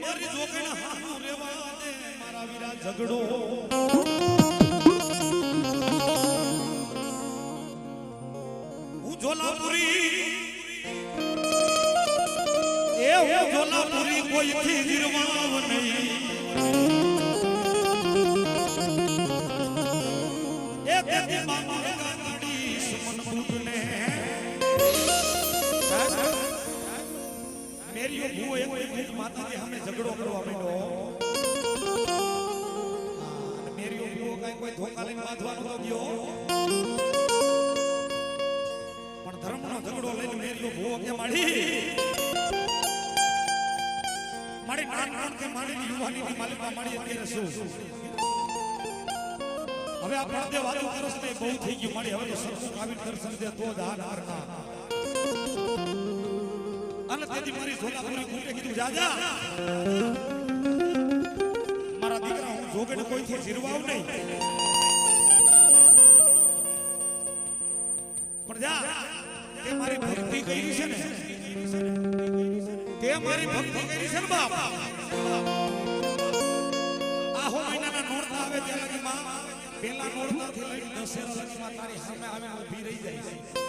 મારી જોગણ હાનું રેવા દે. મારા વીરા ઝઘડો. હું જોલાપુરી. એ હું જોલાપુરી કોઈથી ગીરવાવ નહીં. મેરીઓ ભૂવો એક એક માતાજી સામે ઝઘડો કરવા માંડ્યો અને મેરીઓ ભૂવો કાંઈ કોઈ ધોકા લઈને બાંધવાનો તો ગયો પણ ધર્મનો ઝઘડો લઈને મેરીઓ ભૂવો કે માડી મારી નાન નાન કે માડીની યુવાનીની માલિકા માડી અત્યારે શું હવે આ પડદે વાતો કરસ ને બહુ થઈ ગયું મારી હવે તો સન્મુખ આવીને દર્શન દે તો જ હાથ હારના અને તેથી મારી સોલાપુરી કુંડે કીધું જાજા મારા દીકરા હું જોગણ કોઈથી જીરવાવ નહીં પણ જા તે મારી ભક્તિ કરી છે ને તે મારી ભક્તિ કરી છે ને બાપ આહો મહિનાના નોરતા આવે ત્યાં લગી માં પેલા નોરતાથી લઈને દશેરા લગીમાં તારી સામે આવે ઊભી રહી જાય છે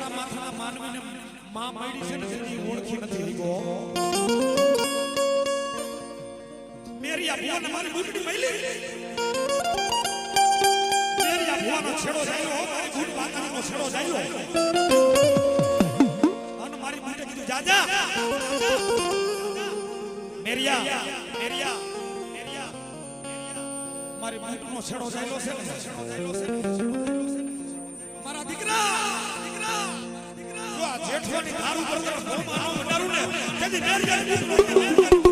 કાળા માથાના માનવીને માં મળી છે ને જેથી ઓળખી નથી લીધો મેરી આ ભુવાને મારી બુટડી મળી. મેરી આ ભુવાનો છેડો જાયો હો, મારી બુટ બાંધણીનો છેડો જાયો. અને મારી બુટે કીધું જાજા મેરિયા મેરિયા મારી છે ને છેડો જાયો છે ને. મારા દીકરા! જેઠવાની દારૂ પર તને ભોમાં ન વટારું ને. તેથી મેરિયા એ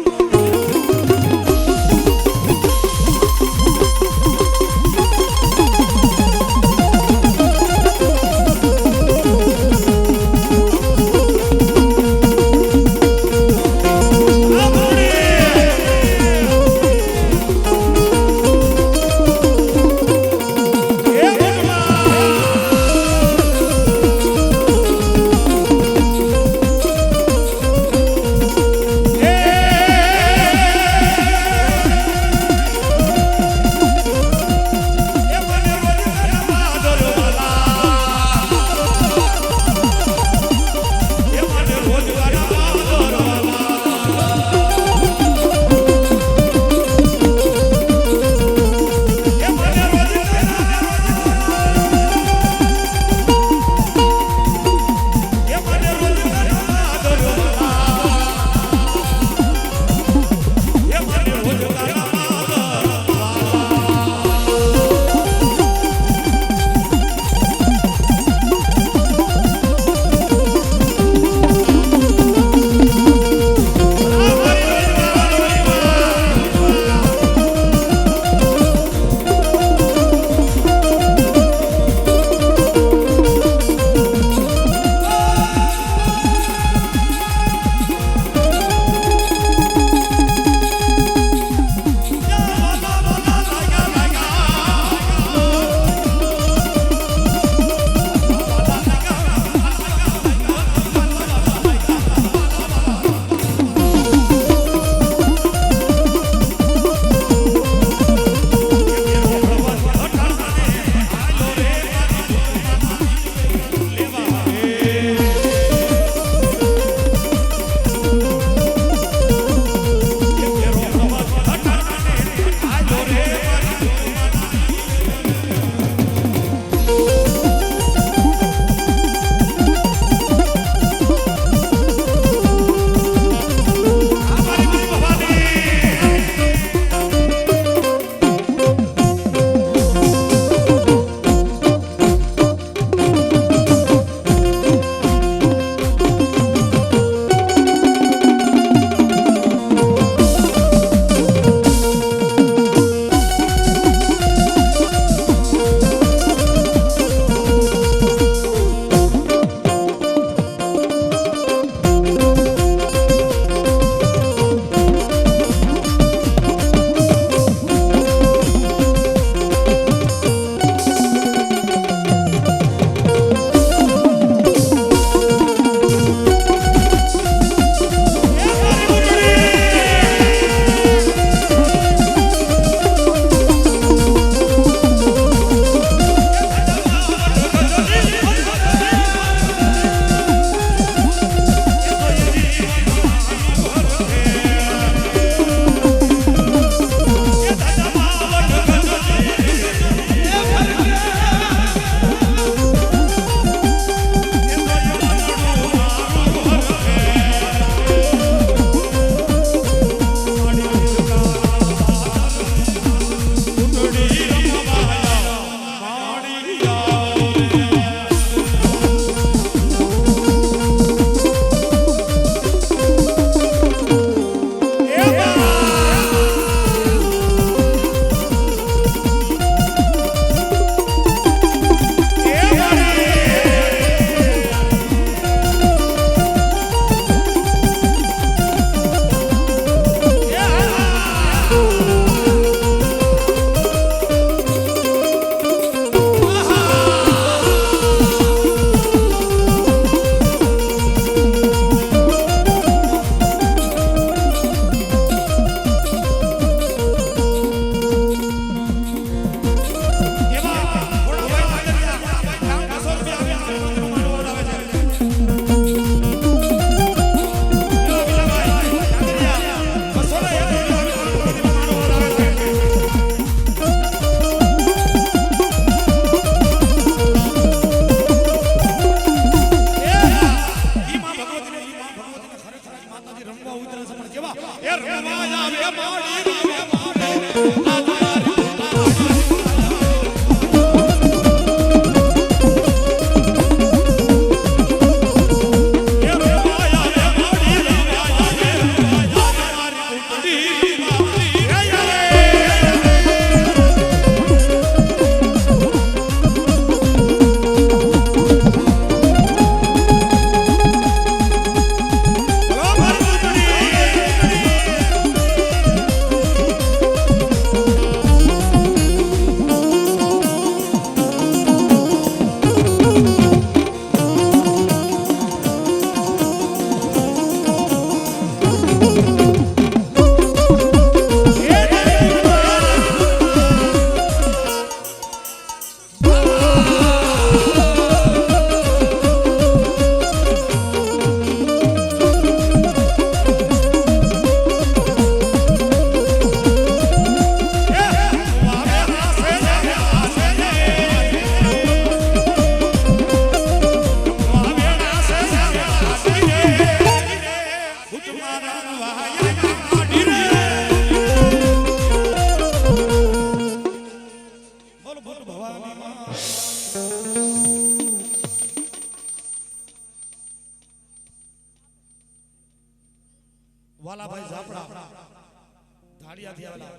આવેલા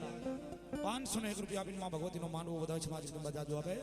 પાંચસો ને એક રૂપિયા આપીને માં ભગવતીનો માનવો વધારે છે માજી બધા જો આપે